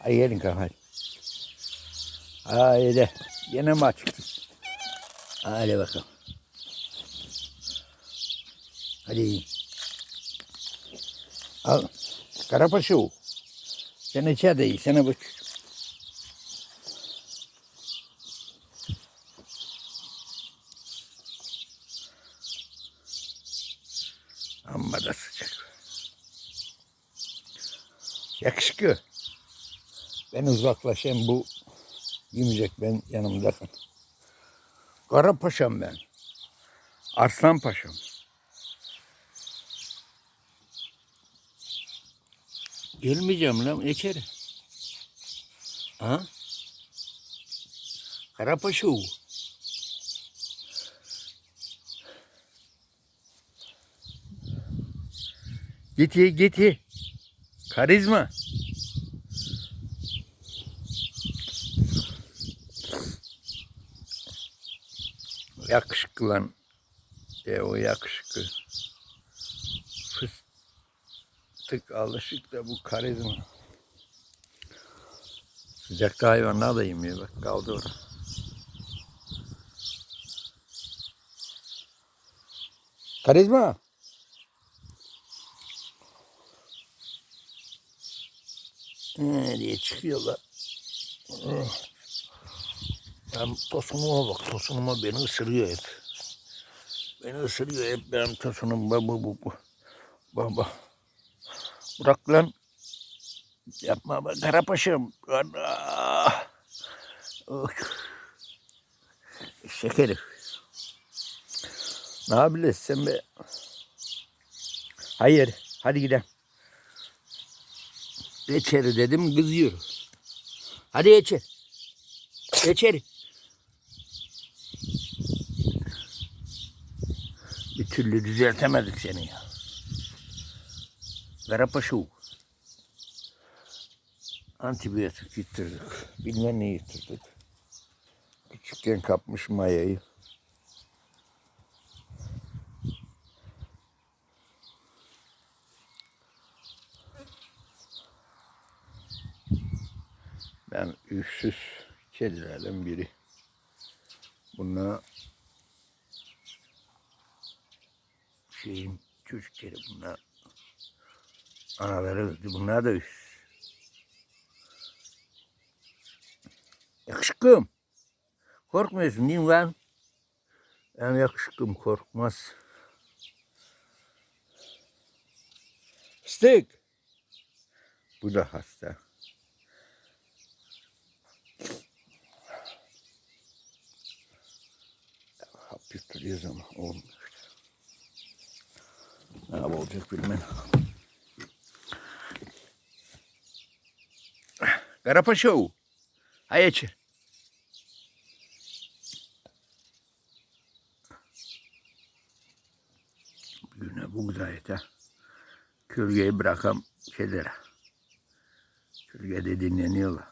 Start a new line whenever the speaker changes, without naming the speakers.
Hadi gelin kalk hadi. Haydi. Yine mi açıktın? Hadi bakalım. Hadi. Al. Karapaşı o. Sen içeride iyi. Sana bak. Amma da sıcak. Yakışıklı. Ben uzaklaşayım bu yemeyecek ben yanımda. Kara paşam ben. Arslan paşam. Gelmeyeceğim lan içeri. Ha? Kara paşa o. Git ye, git ye. Karizma. Yakışıklı lan. E o yakışıklı. Fıstık alışık da bu karizma. Sıcakta hayvanlar da yemiyor bak kaldı orada. Karizma. Nereye çıkıyorlar? Oh. Ben tosunuma bak, tosunuma beni ısırıyor hep. Beni ısırıyor hep benim tosunum. Baba bu bu. Baba. Bırak lan. Yapma be Karapaşam. Ana. Şekerim. Ne yapıyorsun sen be? Hayır. Hadi gidelim. İçeri dedim kızıyor. Hadi içeri. İçeri. Türlü düzeltemedik seni ya. Karapaşu. Antibiyotik getirdik. Bilmem ne getirdik. Küçükken kapmış mayayı. Ben üstsüz kedilerden biri. Bunlar şeyin çocuk kedi bunlar. Anaları öldü. Bunlar da üst. Yakışıklım. Korkmuyorsun değil mi lan? Ben yakışıklım korkmaz. Fıstık. Bu da hasta. Hap yutturuyoruz ama olmuyor. Olacak bilmem. Karapaşa o. Hay içeri. Güne bu gayete kölgeyi bırakam şeylere. Kölgede dinleniyorlar.